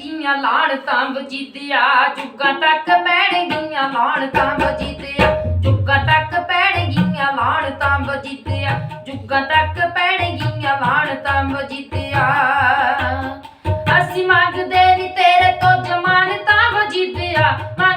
ਪੈਣਗੀਆਂ ਲਾਣ ਤਾਂ ਵਜੀਦਿਆ, ਜੁਗਾਂ ਤੱਕ ਪੈਣਗੀਆਂ ਲਾਣ ਤਾਂ ਵਜੀਦਿਆ, ਜੁਗਾਂ ਤੱਕ ਪੈਣਗੀਆਂ ਲਾਣ ਤਾਂ ਵਜੀਦਿਆ, ਜੁਗਾਂ ਤੱਕ ਪੈਣਗੀਆਂ ਲਾਣ ਤਾਂ ਵਜੀਦਿਆ। ਅਸੀਂ ਮੰਗਦੇ ਨੀ ਤੇਰੇ ਤੋਂ ਜਮਾਨਤਾਂ ਵਜੀਦਿਆ ਮੰਗਦੇ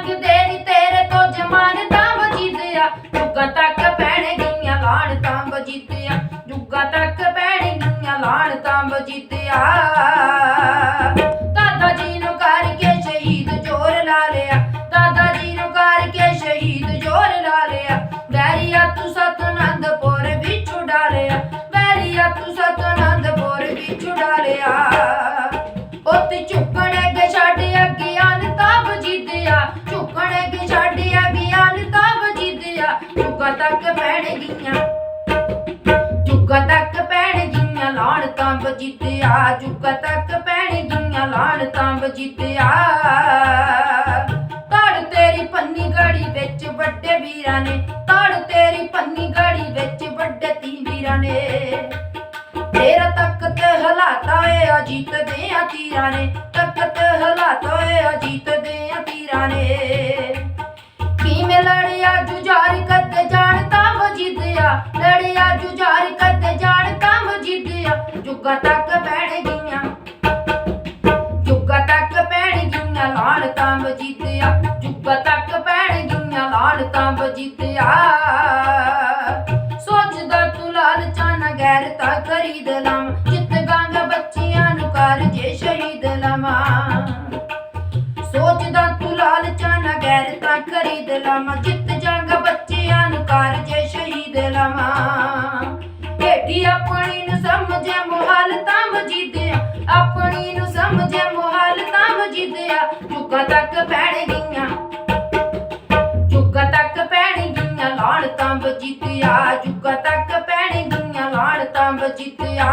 ਜੁਗਾਂ ਤੱਕ ਪੈਣਗੀਆਂ ਜੁਗਾਂ ਤੱਕ ਪੈਣਗੀਆਂ ਲਾਣ ਤਾਂ ਵਜੀਦਿਆ। ਜੁਗਾਂ ਤੱਕ ਪੈਣਗੀਆਂ ਲਾਣ ਤਾਂ ਵਜੀਦਿਆ। ਤੜ ਤੇਰੀ ਪੰਨੀ ਗੜੀ ਵਿੱਚ ਵੱਡੇ ਵੀਰਾਂ ਨੇ। ਤੜ ਤੇਰੀ ਪੰਨੀ ਗੜੀ ਵਿੱਚ ਵੱਡੇ ਤੀ ਵੀਰਾਂ ਨੇ। ਤੇਰਾ ਤਖਤ ਹਲਾਤਾ ਏ, ਅਜੀਤ ਦੇ ਆ ਤੀਰਾਂ ਨੇ। ਤੱਕ ਤੇ ਜੁਗਾ ਤੱਕ ਬੈਠ ਗਈਆਂ। ਜੁਗਾ ਤੱਕ ਪੈਣ ਗਈਆਂ ਲਾਣ ਤਾਂ ਵਜੀਦਿਆ। ਜੁਗਾ ਤੱਕ ਪੈਣ ਗਈਆਂ ਲਾਣ ਤਾਂ ਵਜੀਦਿਆ। ਸੋਚਦਾ ਤੂੰ ਲਾਲਚਾਂ ਨਾ ਗੈਰਤਾ ਖਰੀਦ ਲਵਾਂ। ਜਿੱਤ ਗੰਗ ਬੱਚਿਆਂ ਨੂੰ ਕਰ ਜੇ ਸ਼ਹੀਦ ਲਵਾਂ। ਸੋਚਦਾ ਤੂੰ ਲਾਲਚਾਂ ਨਾ ਗੈਰਤਾ ਖਰੀਦ ਲਵਾਂ। ਜਿੱਤ ਵਜੀਦਿਆ ਜੁਗਾ ਤੱਕ ਪੈਣ ਗਈਆਂ। ਜੁਗਾ ਤੱਕ ਪੈਣ ਗਈਆਂ ਲਾਣ ਤਾਂ ਵਜੀਦਿਆ ਜੁਗਾ ਤੱਕ ਪੈਣ ਗਈਆਂ ਲਾਣ ਤਾਂ ਵਜੀਦਿਆ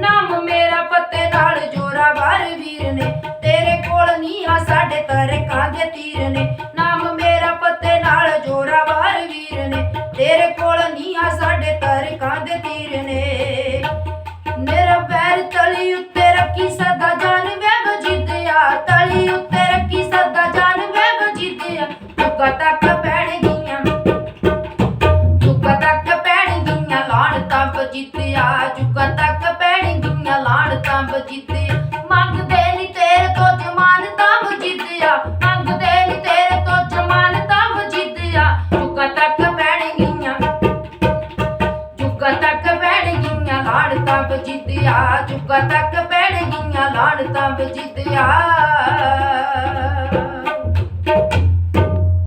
ਨਾਮ ਮੇਰਾ ਪੱਤੇ ਨਾਲ ਜੋਰਾ ਜੋਰਾਵਰ ਵੀਰ ਨੇ ਤੇਰੇ ਕੋਲ ਨਹੀਂ ਆ ਸਾਡੇ ਤਰਕਾਂ ਦੇ ਤੀਰ ਨੇ ਜਿੱਤਿਆ ਲਾੜ ਜੁਗਾ ਤੱਕ ਪੈਣ ਗਈਆਂ ਲਾੜ ਤਾਂ ਜਿੱਤਿਆ